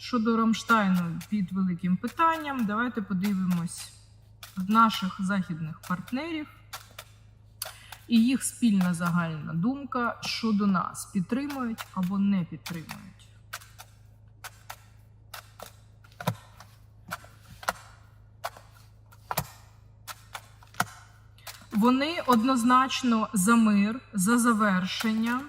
Щодо Рамштайну під великим питанням, давайте подивимось наших західних партнерів і їх спільна загальна думка щодо нас підтримують або не підтримують. Вони однозначно за мир, за завершення.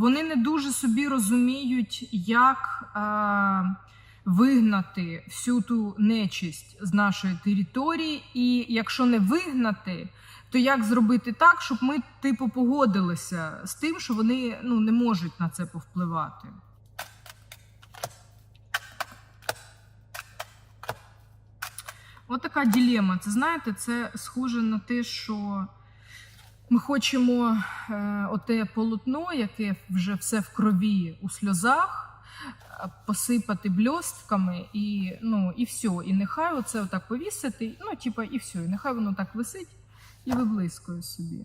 Вони не дуже собі розуміють, як е, вигнати всю ту нечисть з нашої території, і якщо не вигнати, то як зробити так, щоб ми, типу, погодилися з тим, що вони ну, не можуть на це повпливати. От така. Це знаєте, це схоже на те, що ми хочемо е, оте полотно, яке вже все в крові у сльозах, е, посипати бльостками і, ну, і все. І нехай оце отак повісити, ну, типа, і все. І нехай воно так висить і виблискує собі.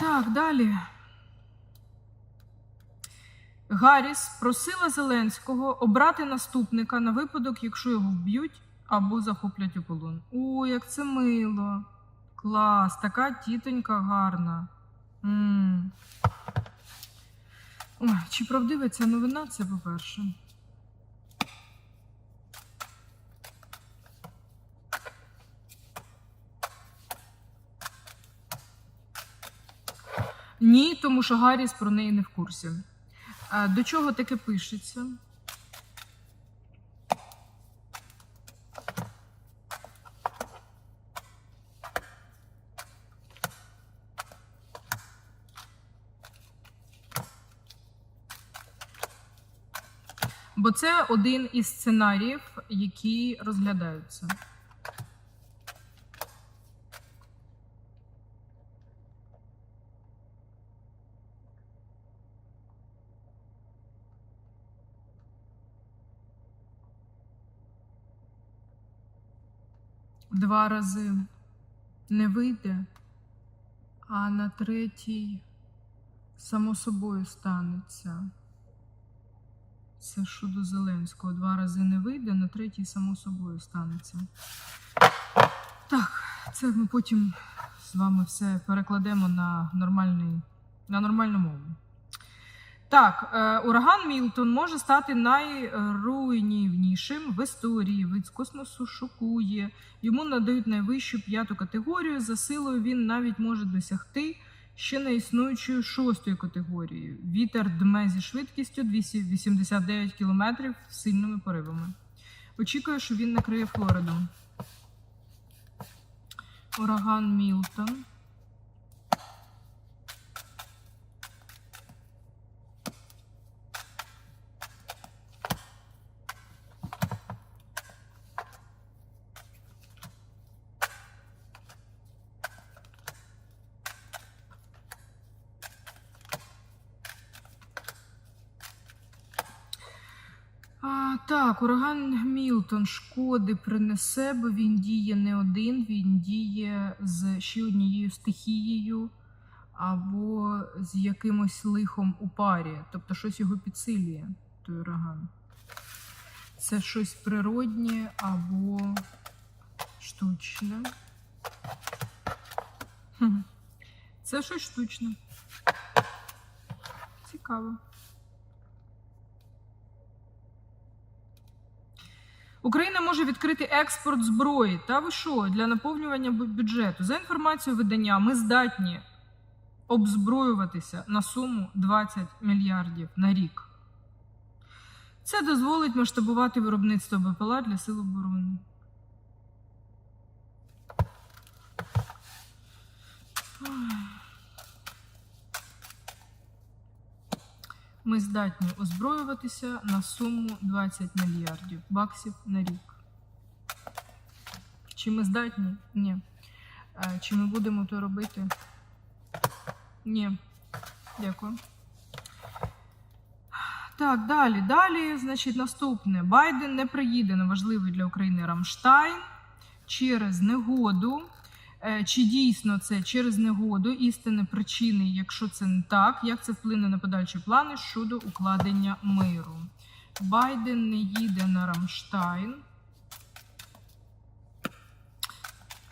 Так, далі. Гарріс просила Зеленського обрати наступника на випадок, якщо його вб'ють або захоплять у полон. О, як це мило. Клас, така тітонька гарна. м Ой, чи правдива ця новина, це по-перше. Ні, тому що Гарріс про неї не в курсі. До чого таке пишеться? Бо це один із сценаріїв, які розглядаються. Два рази не вийде, а на третій само собою станеться. Це щодо Зеленського. Два рази не вийде, на третій само собою станеться. Так, це ми потім з вами все перекладемо на, нормальний, на нормальну мову. Так, е, ураган Мілтон може стати найруйнівнішим в історії. Вид з космосу шокує. Йому надають найвищу п'яту категорію. За силою він навіть може досягти ще не існуючою шостою категорією. Вітер дме зі швидкістю 289 км сильними поривами. Очікує, що він накриє Флориду. Ураган Мілтон. Так, ураган Мілтон шкоди принесе, бо він діє не один, він діє з ще однією стихією або з якимось лихом у парі. Тобто щось його підсилює, той ураган. Це щось природнє або штучне. Це щось штучне. Цікаво. Україна може відкрити експорт зброї. Та ви що для наповнювання бюджету? За інформацією видання, ми здатні обзброюватися на суму 20 мільярдів на рік. Це дозволить масштабувати виробництво БПЛА для сил оборони. Ми здатні озброюватися на суму 20 мільярдів баксів на рік. Чи ми здатні? Ні. Е, Чи ми будемо то робити? Ні. Дякую. Так, далі. Далі, значить, наступне. Байден не приїде на важливий для України Рамштайн через негоду. Е, Чи дійсно це через негоду, істинні причини, якщо це не так, як це вплине на подальші плани щодо укладення миру? Байден не їде на Рамштайн.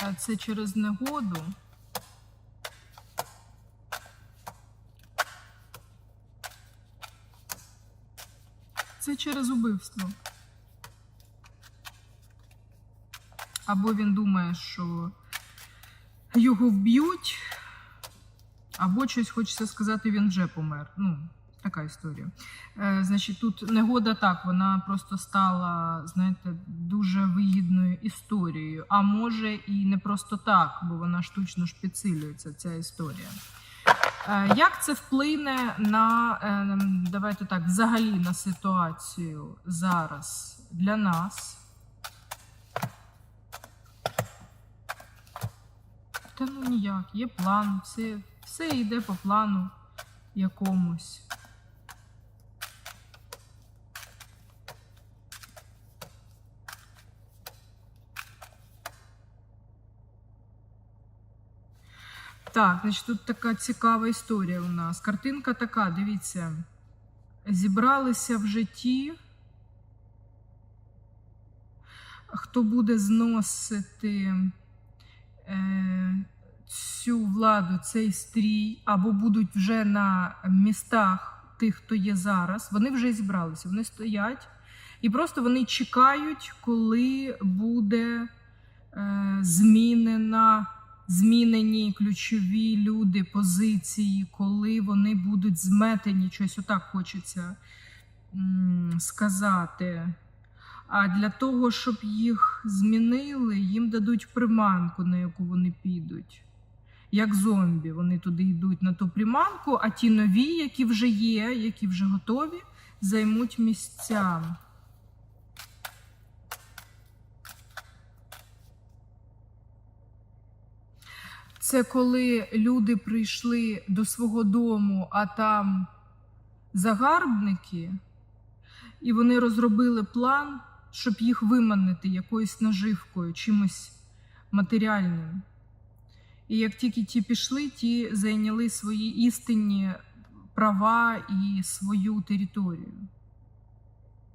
Е, Це через негоду. Це через убивство. Або він думає, що його вб'ють, або щось хочеться сказати, він вже помер. Ну, така історія. Е, значить, тут негода так, вона просто стала, знаєте, дуже вигідною історією. А може і не просто так, бо вона штучно ж підсилюється, ця історія. Е, Як це вплине на е, давайте так, взагалі на ситуацію зараз для нас? Та ну ніяк, є план, все, все йде по плану якомусь. Так, значить, тут така цікава історія у нас. Картинка така, дивіться. Зібралися в житті. Хто буде зносити цю владу, цей стрій, або будуть вже на містах тих, хто є зараз, вони вже зібралися, вони стоять. І просто вони чекають, коли буде е, змінена, змінені ключові люди, позиції, коли вони будуть зметені, щось отак хочеться сказати. А для того, щоб їх змінили, їм дадуть приманку, на яку вони підуть. Як зомбі, вони туди йдуть на ту приманку, а ті нові, які вже є, які вже готові, займуть місця. Це коли люди прийшли до свого дому, а там загарбники, і вони розробили план, щоб їх виманити якоюсь наживкою, чимось матеріальним. І як тільки ті пішли, ті зайняли свої істинні права і свою територію.